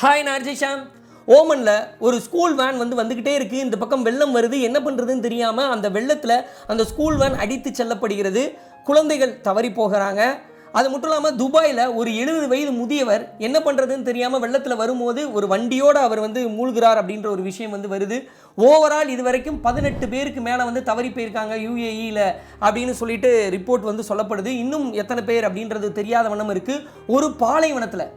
Hi நார்ஜிஷாம் ஓமனில் ஒரு school van வந்து வந்துக்கிட்டே இருக்குது இந்த பக்கம் வெள்ளம் வருது. என்ன பண்ணுறதுன்னு தெரியாமல் அந்த வெள்ளத்தில் அந்த ஸ்கூல் வேன் அடித்து செல்லப்படுகிறது. குழந்தைகள் தவறி போகிறாங்க. அது மட்டும் இல்லாமல் துபாயில் ஒரு எழுபது வயது முதியவர் என்ன பண்ணுறதுன்னு தெரியாமல் வெள்ளத்தில் வரும்போது ஒரு வண்டியோடு அவர் வந்து மூழ்கிறார் அப்படின்ற ஒரு விஷயம் வந்து வருது. ஓவரால் இது வரைக்கும் பதினெட்டு பேருக்கு மேலே வந்து தவறி போயிருக்காங்க யூஏஇயில் அப்படின்னு சொல்லிட்டு ரிப்போர்ட் வந்து சொல்லப்படுது. இன்னும் எத்தனை பேர் அப்படின்றது தெரியாத வண்ணம் இருக்குது ஒரு பாலைவனத்தில்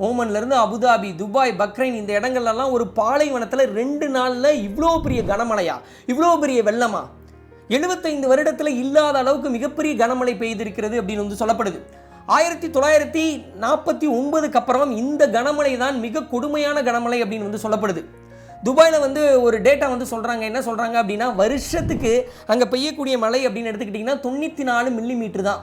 ஓமன்லேருந்து அபுதாபி துபாய் பக்ரைன் இந்த இடங்கள்லாம் ஒரு பாலைவனத்தில் ரெண்டு நாளில் இவ்வளோ பெரிய கனமழையா? இவ்வளோ பெரிய வெள்ளமா? எழுபத்தைந்து வருடத்தில் இல்லாத அளவுக்கு மிகப்பெரிய கனமழை பெய்திருக்கிறது அப்படின்னு வந்து சொல்லப்படுது. ஆயிரத்தி தொள்ளாயிரத்தி நாற்பத்தி ஒன்பதுக்கு அப்புறம் இந்த கனமழை தான் மிக கொடுமையான கனமழை அப்படின்னு வந்து சொல்லப்படுது. துபாயில் வந்து ஒரு டேட்டா வந்து சொல்கிறாங்க என்ன சொல்கிறாங்க அப்படின்னா வருஷத்துக்கு அங்கே பெய்யக்கூடிய மழை அப்படின்னு எடுத்துக்கிட்டிங்கன்னா தொண்ணூற்றி நாலு மில்லிமீட்டர் தான்.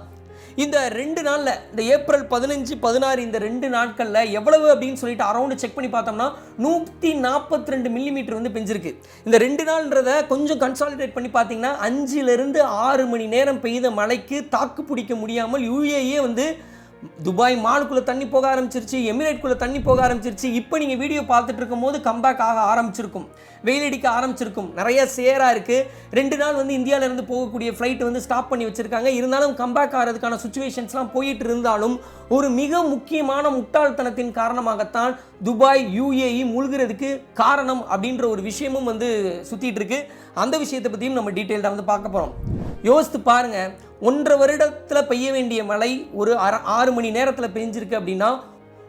இந்த ரெண்டு நாளில் இந்த ஏப்ரல் பதினஞ்சு பதினாறு இந்த ரெண்டு நாட்களில் எவ்வளவு அப்படின்னு சொல்லிட்டு அரௌண்டு செக் பண்ணி பார்த்தோம்னா நூற்றி நாற்பத்தி ரெண்டு மில்லிமீட்டர் வந்து பெஞ்சிருக்கு. இந்த ரெண்டு நாள்ன்றத கொஞ்சம் கன்சாலிடேட் பண்ணி பார்த்தீங்கன்னா அஞ்சுலேருந்து ஆறு மணி நேரம் பெய்த மழைக்கு தாக்கு பிடிக்க முடியாமல் யூஏஏ வந்து துபாய் மாலுக்குள்ளே தண்ணி போக ஆரம்பிச்சிருச்சு எமிரேட்குள்ளே தண்ணி போக ஆரம்பிச்சிருச்சு. இப்போ நீங்கள் வீடியோ பார்த்துட்டு இருக்கும்போது கம்பேக் ஆக ஆரம்பிச்சிருக்கும். வெயில் அடிக்க ஆரம்பிச்சிருக்கும். நிறைய சேராக இருக்குது ரெண்டு நாள் வந்து இந்தியாவிலேருந்து போகக்கூடிய ஃப்ளைட் வந்து ஸ்டாப் பண்ணி வச்சுருக்காங்க. இருந்தாலும் கம்பேக் ஆகிறதுக்கான சுச்சுவேஷன்ஸ்லாம் போயிட்டு இருந்தாலும் ஒரு மிக முக்கியமான முட்டாள்தனத்தின் காரணமாகத்தான் துபாய் யூஏஇ மூழ்கிறதுக்கு காரணம் அப்படின்ற ஒரு விஷயமும் வந்து சுற்றிட்டு இருக்கு அந்த விஷயத்தை பற்றியும் நம்ம டீட்டெயில்டாக வந்து பார்க்க போகிறோம் யோசித்து பாருங்க ஒன்றரை வருடத்தில் பெய்ய வேண்டிய மழை ஒரு அரை ஆறு மணி நேரத்தில் பெஞ்சிருக்கு அப்படின்னா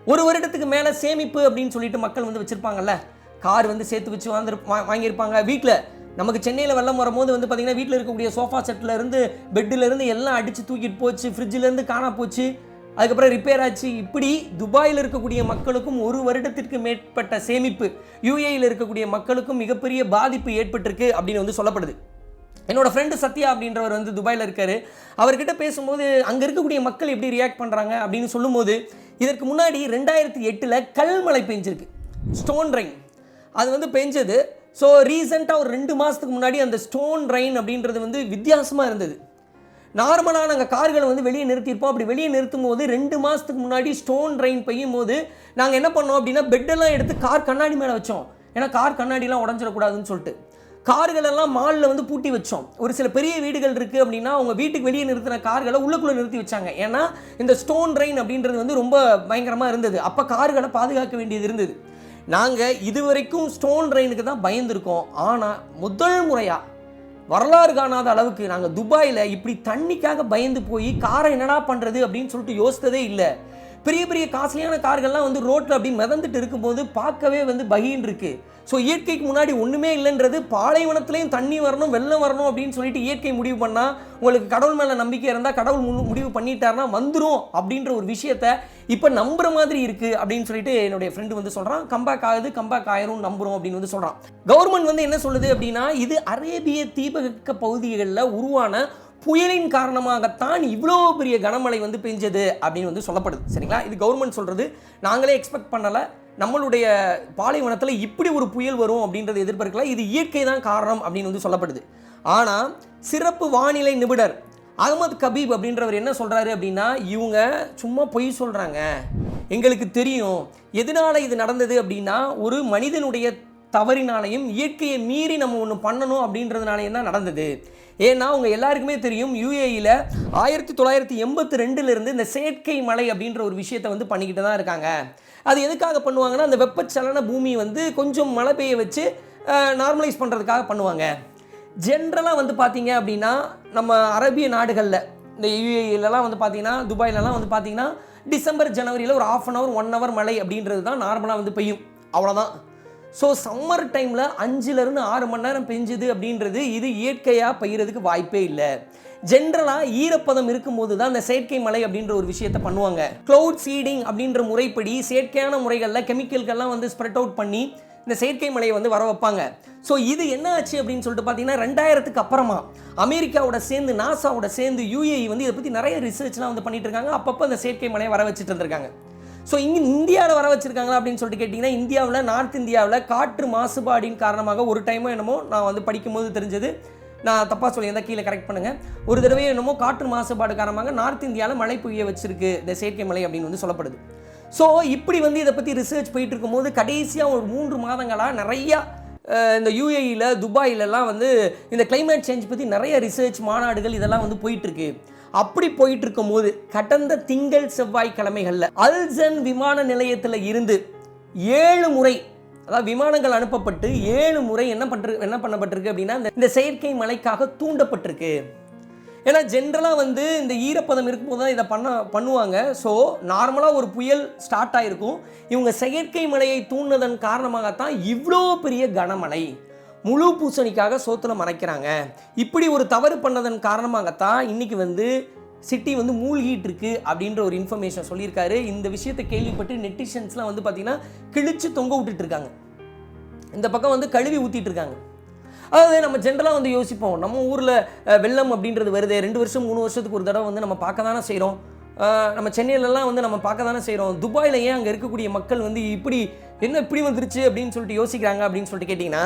ஒரு வருடத்துக்கு மேலே சேமிப்பு அப்படின்னு சொல்லிட்டு மக்கள் வந்து வச்சுருப்பாங்கல்ல? கார் வந்து சேர்த்து வச்சு வாங்கிரு வாங்கியிருப்பாங்க வீட்டில் நமக்கு சென்னையில் வெள்ளம் வரும்போது வந்து பார்த்திங்கன்னா வீட்டில் இருக்கக்கூடிய சோஃபா செட்டில் இருந்து பெட்டில் இருந்து எல்லாம் அடித்து தூக்கிட்டு போச்சு ஃப்ரிட்ஜில் இருந்து காணா போச்சு. அதுக்கப்புறம் ரிப்பேர் ஆச்சு. இப்படி துபாயில் இருக்கக்கூடிய மக்களுக்கும் ஒரு வருடத்திற்கு மேற்பட்ட சேமிப்பு யூஏயில் இருக்கக்கூடிய மக்களுக்கும் மிகப்பெரிய பாதிப்பு ஏற்பட்டிருக்கு அப்படின்னு வந்து சொல்லப்படுது. என்னோட ஃப்ரெண்டு சத்யா அப்படின்றவர் வந்து துபாயில் இருக்காரு. அவர்கிட்ட பேசும்போது அங்கே இருக்கக்கூடிய மக்கள் எப்படி ரியாக்ட் பண்ணுறாங்க அப்படின்னு சொல்லும்போது இதற்கு முன்னாடி ரெண்டாயிரத்தி எட்டில் கல்மழை பெஞ்சிருக்கு. ஸ்டோன் ரெயின் அது வந்து பெஞ்சது. ஸோ ரீசெண்டாக ஒரு ரெண்டு மாதத்துக்கு முன்னாடி அந்த ஸ்டோன் ரெயின் அப்படின்றது வந்து வித்தியாசமாக இருந்தது. நார்மலாக நாங்கள் கார்களை வந்து வெளியே நிறுத்தியிருப்போம். அப்படி வெளியே நிறுத்தும் போது ரெண்டு மாதத்துக்கு முன்னாடி ஸ்டோன் ரெயின் பெய்யும் போது நாங்கள் என்ன பண்ணோம் அப்படின்னா பெட்டெல்லாம் எடுத்து கார் கண்ணாடி மேலே வச்சோம். ஏன்னா கார் கண்ணாடிலாம் உடஞ்சிடக்கூடாதுன்னு சொல்லிட்டு. கார்களெல்லாம் மாலில் வந்து பூட்டி வச்சோம். ஒரு சில பெரிய வீடுகள் இருக்குது அப்படின்னா அவங்க வீட்டுக்கு வெளியே நிறுத்தின கார்களை உள்ளுக்குள்ளே நிறுத்தி வச்சாங்க. ஏன்னா இந்த ஸ்டோன் ரெயின் அப்படின்றது வந்து ரொம்ப பயங்கரமாக இருந்தது. அப்போ கார்களை பாதுகாக்க வேண்டியது இருந்தது. நாங்கள் இதுவரைக்கும் ஸ்டோன் ரெயினுக்கு தான் பயந்துருக்கோம். ஆனால் முதல் முறையாக வரலாறு காணாத அளவுக்கு நாங்கள் துபாயில் இப்படி தண்ணிக்காக பயந்து போய் காரை என்னடா பண்ணுறது அப்படின்னு சொல்லிட்டு யோசித்ததே இல்லை. பெரிய பெரிய காஸ்ட்லியான கார்கள்லாம் வந்து ரோட்டில் அப்படி மிதந்துட்டு இருக்கும்போது பார்க்கவே வந்து பகின்னு இருக்குது ஸோ இயற்கைக்கு முன்னாடி ஒன்றுமே இல்லைன்றது பாலைவனத்துலேயும் தண்ணி வரணும் வெள்ளம் வரணும் அப்படின்னு சொல்லிட்டு இயற்கை முடிவு பண்ணால் உங்களுக்கு கடவுள் மேலே நம்பிக்கை இருந்தால் கடவுள் முன்னு- முடிவு பண்ணிட்டாருன்னா வந்துடும் அப்படின்ற ஒரு விஷயத்த இப்போ நம்புற மாதிரி இருக்குது அப்படின்னு சொல்லிட்டு என்னுடைய ஃப்ரெண்டு வந்து சொல்கிறான் கம்பேக் ஆகுது கம்பேக் ஆயிரும் நம்புகிறோம் அப்படின்னு வந்து சொல்கிறான் கவர்மெண்ட் வந்து என்ன சொல்லுது அப்படின்னா இது அரேபிய தீபக பகுதிகளில் உருவான புயலின் காரணமாகத்தான் இவ்வளோ பெரிய கனமழை வந்து பெஞ்சது அப்படின்னு வந்து சொல்லப்படுது. சரிங்களா? இது கவர்மெண்ட் சொல்கிறது நாங்களே எக்ஸ்பெக்ட் பண்ணலை. நம்மளுடைய பாலைவனத்தில் இப்படி ஒரு புயல் வரும் அப்படின்றத எதிர்பார்க்கல. இது இயற்கை தான் காரணம் அப்படின்னு வந்து சொல்லப்படுது. ஆனால் சிறப்பு வானிலை நிபுணர் அகமது கபீப் அப்படின்றவர் என்ன சொல்கிறாரு அப்படின்னா இவங்க சும்மா பொய் சொல்கிறாங்க எங்களுக்கு தெரியும். எதனால் இது நடந்தது அப்படின்னா ஒரு மனிதனுடைய தவறினாலையும் இயற்கையை மீறி நம்ம ஒன்று பண்ணணும் அப்படின்றதுனாலையும் தான் நடந்தது. ஏன்னா அவங்க எல்லாருக்குமே தெரியும் யூஏஇயில் ஆயிரத்தி தொள்ளாயிரத்தி எண்பத்தி ரெண்டுலேருந்து இந்த செயற்கை மலை அப்படின்ற ஒரு விஷயத்தை வந்து பண்ணிக்கிட்டு தான் இருக்காங்க. அது எதுக்காக பண்ணுவாங்கன்னா அந்த வெப்பச்சலன பூமி வந்து கொஞ்சம் மழை பெய்ய வச்சு நார்மலைஸ் பண்ணுறதுக்காக பண்ணுவாங்க. ஜென்ரலாக வந்து பார்த்தீங்க அப்படின்னா நம்ம அரபிய நாடுகளில் இந்த யூஏஇலலாம் வந்து பார்த்தீங்கன்னா துபாயிலலாம் வந்து பார்த்தீங்கன்னா டிசம்பர் ஜனவரியில் ஒரு half an hour one hour மழை அப்படின்றது தான் நார்மலாக வந்து பெய்யும். அவ்வளோதான் ஸோ சம்மர் டைமில் அஞ்சுலேருந்து ஆறு மணி நேரம் பெஞ்சுது அப்படின்றது இது இயற்கையாக பெய்யறதுக்கு வாய்ப்பே இல்லை. ஜென்ரலாக ஈரப்பதம் இருக்கும்போது தான் இந்த செயற்கை மழை அப்படின்ற ஒரு விஷயத்த பண்ணுவாங்க. க்ளவுட் சீடிங் அப்படின்ற முறைப்படி செயற்கையான முறைகளில் கெமிக்கல்கள்லாம் வந்து ஸ்ப்ரெட் அவுட் பண்ணி இந்த செயற்கை மழையை வந்து வர வைப்பாங்க. ஸோ இது என்ன ஆச்சு அப்படின்னு சொல்லிட்டு பார்த்தீங்கன்னா ரெண்டாயிரத்துக்கு அப்புறமா அமெரிக்காவோட சேர்ந்து நாசாவோட சேர்ந்து யூஏஇ வந்து இதை பற்றி நிறைய ரிசர்ச்லாம் வந்து பண்ணிட்டு இருக்காங்க. அப்பப்போ இந்த செயற்கை மழையை வர வச்சுட்டு இருந்திருக்காங்க. ஸோ இங்கே இந்தியாவில் வர வச்சுருக்காங்களா அப்படின்னு சொல்லிட்டு கேட்டிங்கன்னா இந்தியாவில் நார்த் இந்தியாவில் காற்று மாசுபாடின் காரணமாக ஒரு டைமோ என்னமோ நான் வந்து படிக்கும்போது தெரிஞ்சது. நான் தப்பாக சொல்லியிருந்தால் கீழே கரெக்ட் பண்ணுங்கள் ஒரு தடவை என்னமோ காற்று மாசுபாடு காரணமாக நார்த் இந்தியாவில் மழை பெய்ய வச்சிருக்கு. இந்த செயற்கை மலை அப்படின்னு வந்து சொல்லப்படுது. ஸோ இப்படி வந்து இதை பற்றி ரிசர்ச் போயிட்டு இருக்கும்போது கடைசியாக ஒரு மூன்று மாதங்களாக நிறையா இந்த யூஏஇயில் துபாயிலலாம் வந்து இந்த கிளைமேட் சேஞ்ச் பற்றி நிறைய ரிசர்ச் மாநாடுகள் இதெல்லாம் வந்து போயிட்டுருக்கு அப்படி போயிட்டு இருக்கும்போது கடந்த திங்கள் செவ்வாய் கிழமைகளில் அல்சன் விமான நிலையத்தில் இருந்து ஏழு முறை அதாவது விமானங்கள் அனுப்பப்பட்டு ஏழு முறை என்ன பண்ற என்ன பண்ணப்பட்டிருக்கு அப்படின்னா இந்த- இந்த செயற்கை மலைக்காக தூண்டப்பட்டிருக்கு. ஏன்னா ஜென்ரலாக வந்து இந்த ஈரப்பதம் இருக்கும்போது தான் இதை பண்ண பண்ணுவாங்க. ஸோ நார்மலாக ஒரு புயல் ஸ்டார்ட் ஆகிருக்கும் இவங்க செயற்கை மலையை தூண்டினதன் காரணமாகத்தான் இவ்வளோ பெரிய கனமழை. முழு பூசணிக்காக சோத்துல மறைக்கிறாங்க இப்படி ஒரு தவறு பண்ணதன் காரணமாகத்தான் இன்னைக்கு வந்து சிட்டி வந்து மூழ்கிட்டு இருக்கு அப்படின்ற ஒரு இன்ஃபர்மேஷன் சொல்லியிருக்காரு. இந்த விஷயத்தை கேள்விப்பட்டு நெட்டிஷன்ஸ்லாம் வந்து பார்த்தீங்கன்னா கிழிச்சு தொங்க விட்டுட்டு இருக்காங்க இந்த பக்கம் வந்து கழுவி ஊற்றிட்டு இருக்காங்க அதாவது நம்ம ஜென்ரலாக வந்து யோசிப்போம். நம்ம ஊரில் வெள்ளம் அப்படின்றது வருது. ரெண்டு வருஷம் மூணு வருஷத்துக்கு ஒரு தடவை வந்து நம்ம பார்க்க தானே செய்கிறோம் நம்ம சென்னையிலலாம் வந்து நம்ம பார்க்க தானே செய்கிறோம் துபாயில் ஏன் அங்கே இருக்கக்கூடிய மக்கள் வந்து இப்படி என்ன இப்படி வந்துருச்சு அப்படின்னு சொல்லிட்டு யோசிக்கிறாங்க அப்படின்னு சொல்லிட்டு கேட்டிங்கன்னா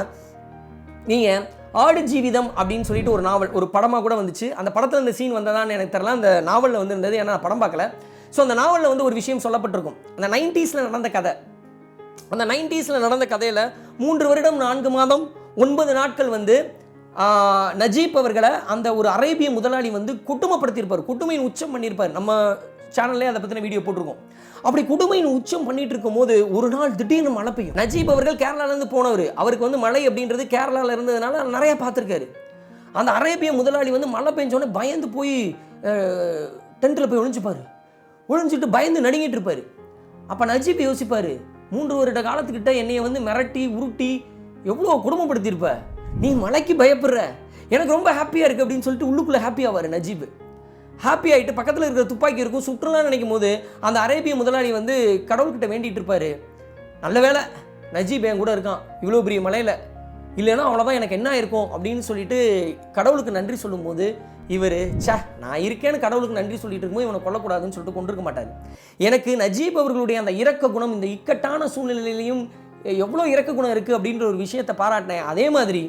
நீங்கள் ஆடு ஜீவிதம் அப்படின்னு சொல்லிட்டு ஒரு நாவல் ஒரு படமாக கூட வந்துச்சு. அந்த படத்தில் இந்த சீன் வந்ததான்னு எனக்கு தெரியல. அந்த நாவலில் வந்து இருந்தது ஏன்னா படம் பார்க்கல. ஸோ அந்த நாவலில் வந்து ஒரு விஷயம் சொல்லப்பட்டிருக்கும். அந்த நைன்ட்டீஸில் நடந்த கதை. அந்த நைன்ட்டீஸில் நடந்த கதையில் மூன்று வருடம் நான்கு மாதம் ஒன்பது நாட்கள் வந்து நஜீப் அவர்களை அந்த ஒரு அரேபிய முதலாளி வந்து குட்டுமப்படுத்தியிருப்பார். குட்டுமையின் உச்சம் பண்ணியிருப்பார். நம்ம சேனல்லே அதை பற்றின வீடியோ போட்டிருக்கோம். அப்படி கொடுமையின் உச்சம் பண்ணிட்டு இருக்கும்போது ஒரு நாள் திடீர்னு மழை பெய்யும். நஜீப் அவர்கள் கேரளாலேருந்து போனவர். அவருக்கு வந்து மழை அப்படின்றது கேரளாவில் இருந்ததுனால நிறைய பார்த்துருக்காரு. அந்த அரேபிய முதலாளி வந்து மழை பெஞ்சோடனே பயந்து போய் டென்ட்டில் போய் ஒழிஞ்சுப்பார் ஒழிஞ்சிட்டு பயந்து நடுங்கிட்டு இருப்பார். அப்போ நஜீப் யோசிப்பார் மூன்று வருட காலத்துக்கிட்ட என்னையை வந்து மிரட்டி உருட்டி எவ்வளோ குடும்பப்படுத்தியிருப்ப? நீ மலைக்கு பயப்படுற. எனக்கு ரொம்ப ஹாப்பியாக இருக்குது அப்படின்னு சொல்லிட்டு உள்ளுக்குள்ளே ஹாப்பி ஆவார் நஜீப். ஹாப்பி ஆகிட்டு பக்கத்தில் இருக்கிற துப்பாக்கி இருக்கும். சுற்றுலாம் நினைக்கும் போது அந்த அரேபிய முதலாளி வந்து கடவுள்கிட்ட வேண்டிகிட்டு இருப்பார். நல்ல வேளை நஜீப் என் கூட இருக்கான். இவ்வளோ பெரிய மலையில். இல்லைன்னா அவ்வளோதான் எனக்கு என்ன இருக்கும் அப்படின்னு சொல்லிட்டு கடவுளுக்கு நன்றி சொல்லும்போது இவர் சே நான் இருக்கேன்னு கடவுளுக்கு நன்றி சொல்லிட்டு இருக்கும்போது இவனை கொல்லக்கூடாதுன்னு சொல்லிட்டு கொண்டிருக்க மாட்டார். எனக்கு நஜீப் அவர்களுடைய அந்த இரக்க குணம் இந்த இக்கட்டான சூழ்நிலையிலையும் எவ்வளோ இறக்க குணம் இருக்குது அப்படின்ற ஒரு விஷயத்தை பாராட்டினேன். அதே மாதிரி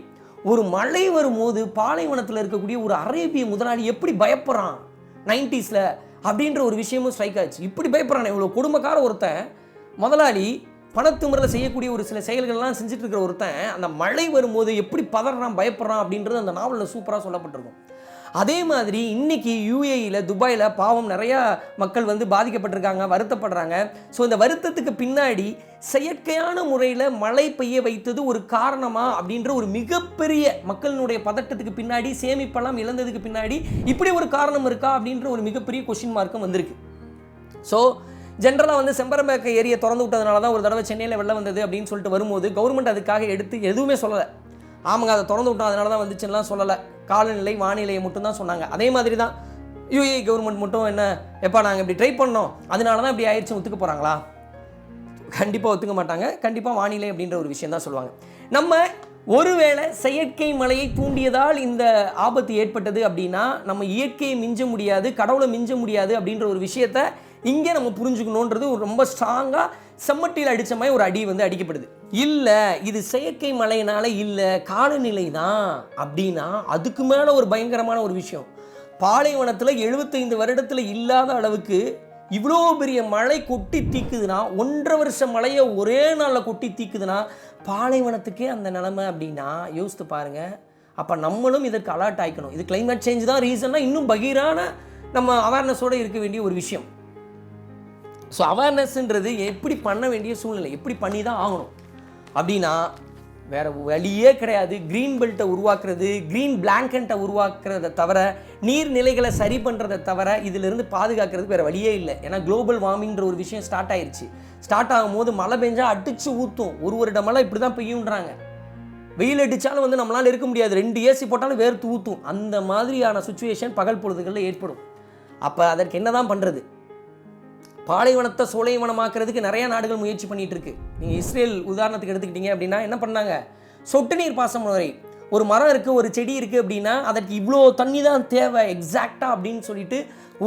ஒரு மழை வரும்போது பாலைவனத்தில் இருக்கக்கூடிய ஒரு அரேபிய முதலாளி எப்படி பயப்படுறான்? நைன்டிஸில் அப்படின்ற ஒரு விஷயமும் ஸ்ட்ரைக் ஆச்சு. இப்படி பயப்படுறானே இவ்வளோ குடும்பக்கார ஒருத்தன் முதலாளி பணத்துமுறையில் செய்யக்கூடிய ஒரு சில செயல்கள்லாம் செஞ்சுட்டு இருக்கிற ஒருத்தன் அந்த மழை வரும்போது எப்படி பதறான் பயப்படுறான் அப்படின்றது அந்த நாவலில் சூப்பராக சொல்லப்பட்டிருக்கும். அதே மாதிரி இன்னைக்கு யூஏயில் துபாயில் பாவம் நிறையா மக்கள் வந்து பாதிக்கப்பட்டிருக்காங்க வருத்தப்படுறாங்க. ஸோ இந்த வருத்தத்துக்கு பின்னாடி செயற்கையான முறையில் மழை பெய்ய வைத்தது ஒரு காரணமா அப்படின்ற ஒரு மிகப்பெரிய மக்களினுடைய பதட்டத்துக்கு பின்னாடி சேமிப்பெல்லாம் இழந்ததுக்கு பின்னாடி இப்படி ஒரு காரணம் இருக்கா அப்படின்ற ஒரு மிகப்பெரிய கொஷின் மார்க்கும் வந்திருக்கு. ஸோ ஜென்ரலாக வந்து செம்பரம்பேக்க ஏரியை திறந்து விட்டதுனால தான் ஒரு தடவை சென்னையில் வெள்ளம் வந்தது அப்படின்னு சொல்லிட்டு வரும்போது கவர்மெண்ட் அதுக்காக எடுத்து எதுவுமே சொல்லலை. ஆமாங்க அதை திறந்து விட்டோம் அதனால தான் வந்துச்சுன்னெலாம் சொல்லலை. காலநிலை வானிலையை மட்டும்தான் சொன்னாங்க. அதே மாதிரி தான் யூஏ கவர்மெண்ட் மட்டும் என்ன எப்பா நாங்கள் இப்படி ட்ரை பண்ணோம். அதனால தான் இப்படி ஆயிடுச்சு ஒத்துக்க போகிறாங்களா கண்டிப்பாக ஒத்துக்க மாட்டாங்க. கண்டிப்பாக வானிலை அப்படின்ற ஒரு விஷயம் தான் சொல்லுவாங்க. நம்ம ஒருவேளை செயற்கை மழையை தூண்டியதால் இந்த ஆபத்து ஏற்பட்டது அப்படின்னா நம்ம இயற்கையை மிஞ்ச முடியாது கடவுளை மிஞ்ச முடியாது அப்படின்ற ஒரு விஷயத்த இங்கே நம்ம புரிஞ்சுக்கணுன்றது ஒரு ரொம்ப ஸ்ட்ராங்காக செம்மட்டியில் அடித்த மாதிரி ஒரு அடி வந்து அடிக்கப்படுது. இல்லை இது செயற்கை மழையினால இல்லை காலநிலை தான் அப்படின்னா அதுக்கு மேலே ஒரு பயங்கரமான ஒரு விஷயம். பாலைவனத்தில் எழுபத்தைந்து வருடத்தில் இல்லாத அளவுக்கு இவ்வளோ பெரிய மழை கொட்டி தீக்குதுன்னா ஒன்றரை வருஷம் மழையை ஒரே நாளில் கொட்டி தீக்குதுன்னா பாலைவனத்துக்கே அந்த நிலமை அப்படின்னா யோசித்து பாருங்கள் அப்போ நம்மளும் இதற்கு அலர்ட் ஆகிக்கணும் இது கிளைமேட் சேஞ்ச் தான் ரீசன்னா இன்னும் பகீரான நம்ம அவேர்னஸோடு இருக்க வேண்டிய ஒரு விஷயம். ஸோ அவேர்னஸ்ன்றது எப்படி பண்ண வேண்டிய சூழ்நிலை? எப்படி பண்ணி தான் ஆகணும்? அப்படின்னா வேற வழியே கிடையாது. க்ரீன் பெல்ட்டை உருவாக்குறது க்ரீன் பிளாங்கெட்டை உருவாக்குறத தவிர நீர்நிலைகளை சரி பண்ணுறதை தவிர இதிலிருந்து பாதுகாக்கிறதுக்கு வேறு வழியே இல்லை. ஏன்னா குளோபல் வார்மிங்ன்ற ஒரு விஷயம் ஸ்டார்ட் ஆயிடுச்சு ஸ்டார்ட் ஆகும்போது மழை பெஞ்சால் அடித்து ஊற்றும் ஒரு வருட மழை இப்படி தான் பெய்யுன்றாங்க. வெயில் அடித்தாலும் வந்து நம்மளால் இருக்க முடியாது. ரெண்டு ஏசி போட்டாலும் வேர்த்து ஊற்றும் அந்த மாதிரியான சுச்சுவேஷன் பகல் பொழுதுகளில் ஏற்படும். அப்போ அதற்கு என்ன தான் பண்ணுறது பாலைவனத்தை சோலைவனமாக்குறதுக்கு நிறைய நாடுகள் முயற்சி பண்ணிட்டு இருக்கு. நீங்கள் இஸ்ரேல் உதாரணத்துக்கு எடுத்துக்கிட்டீங்க அப்படின்னா என்ன பண்ணாங்க? சொட்டு நீர் பாசன முறை ஒரு மரம் இருக்குது ஒரு செடி இருக்குது அப்படின்னா அதற்கு இவ்வளோ தண்ணி தான் தேவை எக்ஸாக்டாக அப்படின்னு சொல்லிட்டு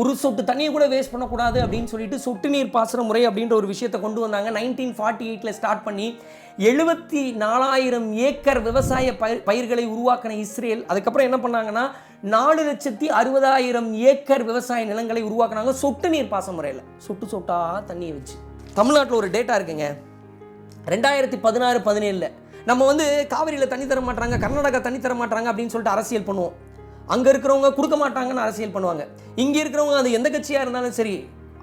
ஒரு சொட்டு தண்ணியை கூட வேஸ்ட் பண்ணக்கூடாது அப்படின்னு சொல்லிட்டு சொட்டு நீர் பாசன முறை அப்படின்ற ஒரு விஷயத்தை கொண்டு வந்தாங்க. நைன்டீன் ஃபார்ட்டி எயிட்டில் ஸ்டார்ட் பண்ணி எழுபத்தி நாலாயிரம் ஏக்கர் விவசாய பயிர் பயிர்களை உருவாக்கின இஸ்ரேல். அதுக்கப்புறம் என்ன பண்ணாங்கன்னா நாலு லட்சத்தி அறுபதாயிரம் ஏக்கர் விவசாய நிலங்களை உருவாக்குனாங்க சொட்டு நீர் பாசன முறையில். சொட்டு சொட்டாக தண்ணியை வச்சு. தமிழ்நாட்டில் ஒரு டேட்டா இருக்குங்க. ரெண்டாயிரத்தி பதினாறு பதினேழில் நம்ம வந்து காவிரியில் தண்ணி தர மாட்டாங்க கர்நாடகா தண்ணி தர மாட்டாங்க அப்படின்னு சொல்லிட்டு அரசியல் பண்ணுவோம். அங்கே இருக்கிறவங்க கொடுக்க மாட்டாங்கன்னு அரசியல் பண்ணுவாங்க. இங்கே இருக்கிறவங்க அது எந்த கட்சியாக இருந்தாலும் சரி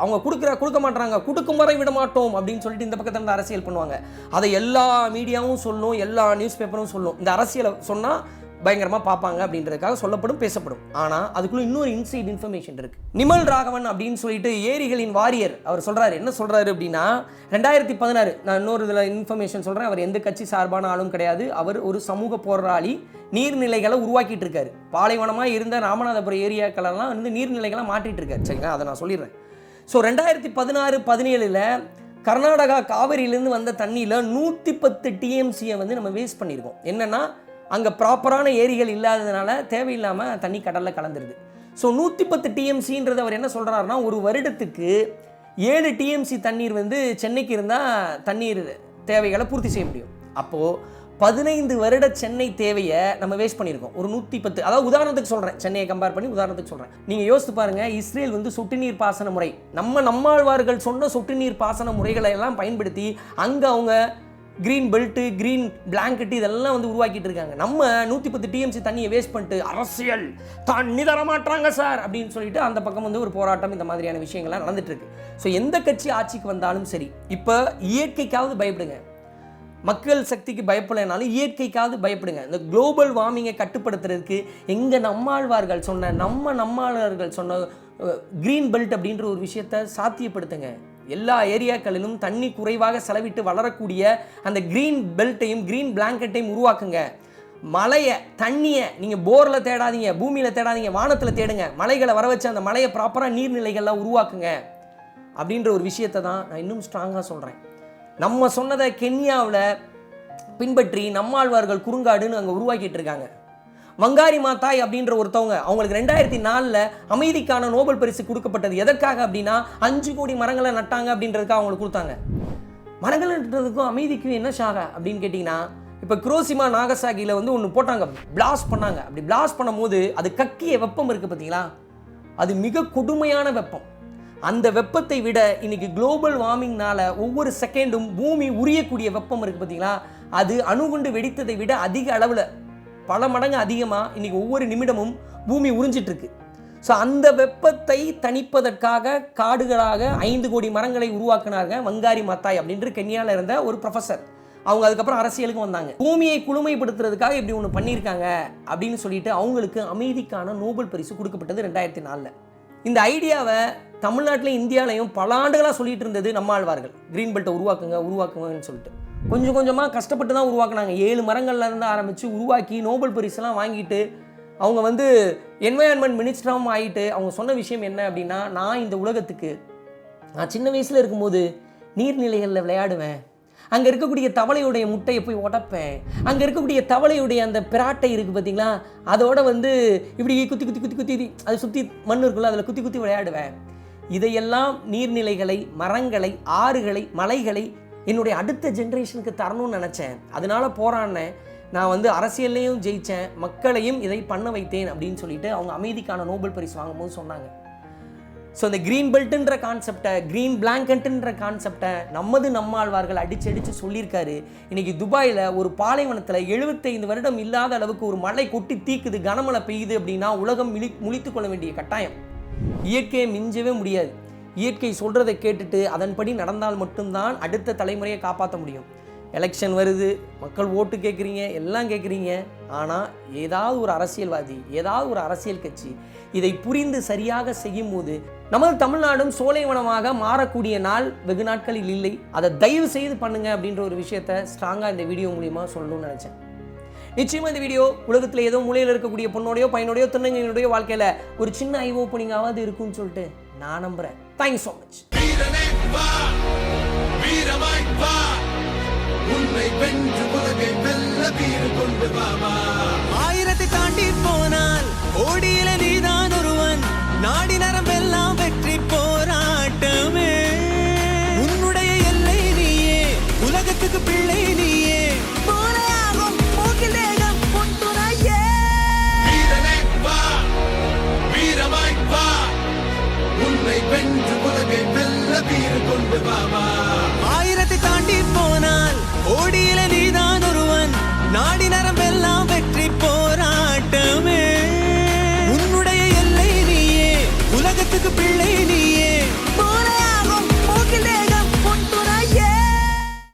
அவங்க கொடுக்குற கொடுக்க மாட்டாங்க கொடுக்கும் வரை விட மாட்டோம் அப்படின்னு சொல்லிட்டு இந்த பக்கத்தில் இருந்து அரசியல் பண்ணுவாங்க. அதை எல்லா மீடியாவும் சொல்லும் எல்லா நியூஸ் பேப்பரும் சொல்லும். இந்த அரசியலை சொன்னால் பயங்கரமாக பார்ப்பாங்க அப்படின்றதுக்காக சொல்லப்படும் பேசப்படும். ஆனால் அதுக்குள்ள இன்னொரு இன்சைட் இன்ஃபர்மேஷன் இருக்கு. நிமல் ராகவன் அப்படின்னு சொல்லிட்டு ஏரிகளின் வாரியர் அவர் சொல்கிறாரு என்ன சொல்கிறாரு அப்படின்னா ரெண்டாயிரத்தி பதினாறு நான் இன்னொரு இதில் இன்ஃபர்மேஷன் சொல்கிறேன் அவர் எந்த கட்சி சார்பான ஆளும் கிடையாது. அவர் ஒரு சமூக போராளி நீர்நிலைகளை உருவாக்கிட்டு இருக்காரு. பாலைவனமாக இருந்த ராமநாதபுரம் ஏரியாக்களெல்லாம் வந்து நீர்நிலைகளை மாற்றிட்டு இருக்காரு. சரிங்களா? அதை நான் சொல்லிடுறேன். ஸோ ரெண்டாயிரத்தி பதினாறு பதினேழில் கர்நாடகா காவிரியிலேருந்து வந்த தண்ணியில் நூற்றி பத்து டிஎம்சியை வந்து நம்ம வேஸ்ட் பண்ணியிருக்கோம். என்னென்னா அங்கே ப்ராப்பரான ஏரிகள் இல்லாததுனால தேவையில்லாமல் தண்ணி கடலில் கலந்துருது. ஸோ நூற்றி பத்து டிஎம்சின்றது அவர் என்ன சொல்கிறாருன்னா ஒரு வருடத்துக்கு ஏழு டிஎம்சி தண்ணீர் வந்து சென்னைக்கு இருந்தால் தண்ணீர் தேவைகளை பூர்த்தி செய்ய முடியும். அப்போது பதினைந்து வருட சென்னை தேவையை நம்ம வேஸ்ட் பண்ணியிருக்கோம் ஒரு நூற்றி பத்து அதாவது உதாரணத்துக்கு சொல்கிறேன் சென்னையை கம்பேர் பண்ணி உதாரணத்துக்கு சொல்கிறேன் நீங்கள் யோசித்து பாருங்கள் இஸ்ரேல் வந்து சொட்டு நீர் பாசன முறை. நம்ம நம்மாழ்வார்கள் சொன்ன சொட்டு நீர் பாசன முறைகளை எல்லாம் பயன்படுத்தி அங்கே அவங்க க்ரீன் பெல்ட்டு க்ரீன் பிளாங்கெட்டு இதெல்லாம் வந்து உருவாக்கிட்டு இருக்காங்க. நம்ம நூற்றி பத்து டிஎம்சி தண்ணியை வேஸ்ட் பண்ணிட்டு அரசியல் தண்ணி தர மாட்டாங்க சார் அப்படின்னு சொல்லிட்டு அந்த பக்கம் வந்து ஒரு போராட்டம் இந்த மாதிரியான விஷயங்கள்லாம் நடந்துட்டுருக்கு ஸோ எந்த கட்சி ஆட்சிக்கு வந்தாலும் சரி இப்போ இயற்கைக்காவது பயப்படுங்க. மக்கள் சக்திக்கு பயப்படலைனாலும் இயற்கைக்காவது பயப்படுங்க. இந்த குளோபல் வார்மிங்கை கட்டுப்படுத்துறதுக்கு எங்கள் நம்மாழ்வார்கள் சொன்ன நம்ம நம்மாழ்வார்கள் சொன்ன க்ரீன் பெல்ட் அப்படின்ற ஒரு விஷயத்தை சாத்தியப்படுத்துங்க. எல்லா ஏரியாக்களிலும் தண்ணி குறைவாக செலவிட்டு வளரக்கூடிய அந்த க்ரீன் பெல்ட்டையும் க்ரீன் பிளாங்கெட்டையும் உருவாக்குங்க. மலையை தண்ணியை நீங்கள் போரில் தேடாதீங்க பூமியில் தேடாதீங்க வானத்தில் தேடுங்க. மலைகளை வர வச்சு அந்த மலையை ப்ராப்பராக நீர்நிலைகள்லாம் உருவாக்குங்க. அப்படின்ற ஒரு விஷயத்தை தான் நான் இன்னும் ஸ்ட்ராங்காக சொல்கிறேன் நம்ம சொன்னதை கென்யாவில் பின்பற்றி நம்மாழ்வார்கள் குறுங்காடுன்னு அங்கே உருவாக்கிட்டு இருக்காங்க. வங்காரி மாத்தாய் அப்படின்ற ஒருத்தவங்க அவங்களுக்கு ரெண்டாயிரத்தி நாலில் அமைதிக்கான நோபல் பரிசு கொடுக்கப்பட்டது எதற்காக அப்படின்னா அஞ்சு கோடி மரங்களை நட்டாங்க அப்படின்றதுக்காக அவங்களுக்கு கொடுத்தாங்க. மரங்கள் நட்டுறதுக்கும் அமைதிக்கும் என்ன ஷாக அப்படின்னு கேட்டிங்கன்னா இப்போ குரோசிமா நாகசாகியில் வந்து ஒன்று போட்டாங்க பிளாஸ்ட் பண்ணாங்க. அப்படி பிளாஸ்ட் பண்ணும்போது அது கக்கிய வெப்பம் இருக்குது பார்த்தீங்களா அது மிக கொடுமையான வெப்பம். அந்த வெப்பத்தை விட இன்னைக்கு குளோபல் வார்மிங்னால ஒவ்வொரு செகண்டும் பூமி உரியக்கூடிய வெப்பம் இருக்குது பார்த்தீங்களா அது அணுகுண்டு வெடித்ததை விட அதிக அளவில் பல மடங்கு அதிகமாக இன்றைக்கி ஒவ்வொரு நிமிடமும் பூமி உறிஞ்சிட்ருக்கு ஸோ அந்த வெப்பத்தை தணிப்பதற்காக காடுகளாக ஐந்து கோடி மரங்களை உருவாக்குனாங்க வங்காரி மத்தாய் அப்படின்ற கென்யாவில் இருந்த ஒரு ப்ரொஃபஸர் அவங்க அதுக்கப்புறம் அரசியலுக்கு வந்தாங்க. பூமியை குளுமைப்படுத்துறதுக்காக இப்படி ஒன்று பண்ணியிருக்காங்க அப்படின்னு சொல்லிட்டு அவங்களுக்கு அமைதிக்கான நோபல் பரிசு கொடுக்கப்பட்டது ரெண்டாயிரத்தி நாலில். இந்த ஐடியாவை தமிழ்நாட்டிலையும் இந்தியாவிலையும் பல ஆண்டுகளாக சொல்லிட்டு இருந்தது நம்மாழ்வார்கள். கிரீன் பெல்ட்டை உருவாக்குங்க உருவாக்குங்கன்னு சொல்லிட்டு. கொஞ்சம் கொஞ்சமாக கஷ்டப்பட்டு தான் உருவாக்குனாங்க. ஏழு மரங்கள்லேருந்து ஆரம்பித்து உருவாக்கி நோபல் பரிசுலாம் வாங்கிட்டு அவங்க வந்து என்வயர்மெண்ட் மினிஸ்டராகவும் ஆகிட்டு அவங்க சொன்ன விஷயம் என்ன அப்படின்னா நான் இந்த உலகத்துக்கு நான் சின்ன வயசில் இருக்கும்போது நீர்நிலைகளில் விளையாடுவேன். அங்கே இருக்கக்கூடிய தவளையுடைய முட்டையை போய் உடப்பேன். அங்கே இருக்கக்கூடிய தவளையுடைய அந்த பிராட்டை இருக்குது பார்த்தீங்களா அதோட வந்து இப்படி குத்தி குத்தி குத்தி குத்தி அதை சுற்றி மண் இருக்குல்ல அதில் குத்தி குத்தி விளையாடுவேன். இதையெல்லாம் நீர்நிலைகளை மரங்களை ஆறுகளை மலைகளை என்னுடைய அடுத்த ஜென்ரேஷனுக்கு தரணும்னு நினச்சேன். அதனால போராடினேன். நான் வந்து அரசியல்லையும் ஜெயித்தேன் மக்களையும் இதை பண்ண வைத்தேன் அப்படின்னு சொல்லிட்டு அவங்க அமைதிக்கான நோபல் பரிசு வாங்கும்போது சொன்னாங்க. ஸோ இந்த க்ரீன் பெல்ட்டுன்ற கான்செப்டை க்ரீன் பிளாங்கெட்டுன்ற கான்செப்டை நமது நம்மாழ்வார்கள் அடிச்சு அடித்து சொல்லியிருக்காரு. இன்றைக்கி துபாயில் ஒரு பாலைவனத்தில் எழுபத்தைந்து வருடம் இல்லாத அளவுக்கு ஒரு மழை கொட்டி தீக்குது கனமழை பெய்யுது அப்படின்னா உலகம் முழி முழித்து கொள்ள வேண்டிய கட்டாயம். இயற்கையை மிஞ்சவே முடியாது. இயற்கை சொல்கிறதை கேட்டுட்டு அதன்படி நடந்தால் மட்டும்தான் அடுத்த தலைமுறையை காப்பாற்ற முடியும். எலெக்ஷன் வருது மக்கள் ஓட்டு கேட்குறீங்க எல்லாம் கேட்குறீங்க. ஆனால் ஏதாவது ஒரு அரசியல்வாதி ஏதாவது ஒரு அரசியல் கட்சி இதை புரிந்து சரியாக செய்யும் போது நமது தமிழ்நாடும் சோலைவனமாக மாறக்கூடிய நாள் வெகு நாட்களில் இல்லை. அதை தயவு செய்து பண்ணுங்க அப்படின்ற ஒரு விஷயத்த ஸ்ட்ராங்காக இந்த வீடியோ மூலிமா சொல்லணும்னு நினச்சேன். நிச்சயமாக இந்த வீடியோ உலகத்தில் ஏதோ மூலையில் இருக்கக்கூடிய பொண்ணோடையோ பையனோடையோ திருநங்கையினுடைய வாழ்க்கையில் ஒரு சின்ன ஐ ஓப்பனிங்காவது இருக்கும்னு சொல்லிட்டு நான் நம்புகிறேன் தேங்க்யூ ஸோ மச் ஆயிரத்தை தாண்டி போனால் ஓடியில நீதான்